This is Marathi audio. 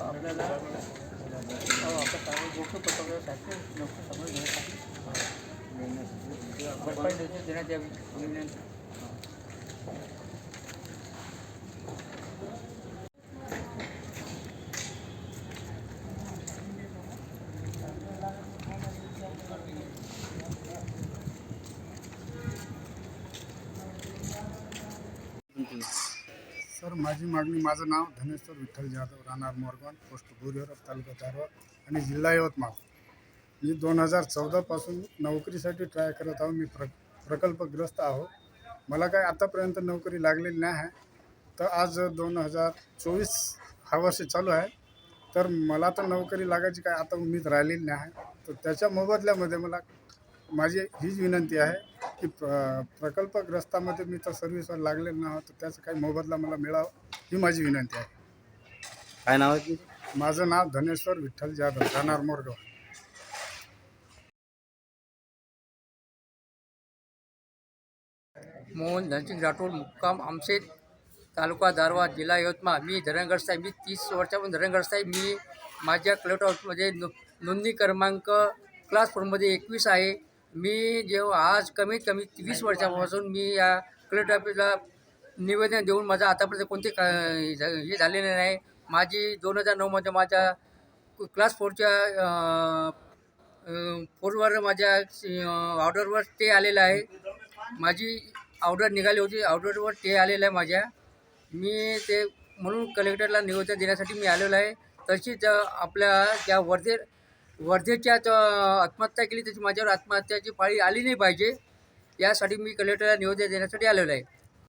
आपल्याला गोष्ट पटवण्यासाठी गोष्ट समोर घेण्यासाठी देण्यात यावी सर माझी मागणी माझं नाव धनेश्वर विठ्ठल जाधव राहणार मोरगॉन पोस्ट बोरीवर तालुका दारवा आणि जिल्हा यवतमाळ. मी दोन हजार चौदापासून नोकरीसाठी ट्राय करत आहो मी प्र प्रकल्पग्रस्त आहो. मला काय आतापर्यंत नोकरी लागलेली नाही. आहे तर आज दोन हजार चोवीस हा वर्ष चालू आहे तर मला तर नोकरी लागायची काय आता उम्मीद राहिलेली नाही. आहे तर त्याच्या मोबदल्यामध्ये मला माझी हीच विनंती आहे की प्र प्रकल्पग्रस्तामध्ये मी तर सर्व्हिसवर लागलेलो नाही तर त्याचा काही मोबदला मला मिळावा ही माझी विनंती आहे. काय नाव आहे तुमचं माझं नाव धनेश्वर विठ्ठल जाधव राहणार मोरगाव. मोहन धनसिंग राठोड मुक्काम आमचे तालुका दारवा जिल्हा यवतमाळ. मी धरणग्रस्त आहे मी तीस वर्षापासून धरणग्रस्त आहे मी माझ्या क्लट हाऊसमध्ये नो नोंदणी क्रमांक क्लास फोरमध्ये एकवीस आहे. मी जेव्हा आज कमीत कमी वीस वर्षापासून मी या कलेक्टर ऑफिसला निवेदन देऊन माझा आतापर्यंत कोणते का हे झालेले नाही. माझी दोन हजार नऊमध्ये माझ्या क्लास फोरच्या फोरवर माझ्या ऑर्डरवर स्टे आलेलं आहे. माझी ऑर्डर निघाली होती. ऑर्डरवर स्टे आलेलं आहे माझ्या. मी ते म्हणून कलेक्टरला निवेदन देण्यासाठी मी आलेलो आहे. तशीच आपल्या ज्या वर्धे वर्धेच्या आत्महत्या केली त्याची माझ्यावर आत्महत्याची पाळी आली नाही पाहिजे. यासाठी मी कलेक्टरला निवेदन देण्यासाठी आलेलो आहे.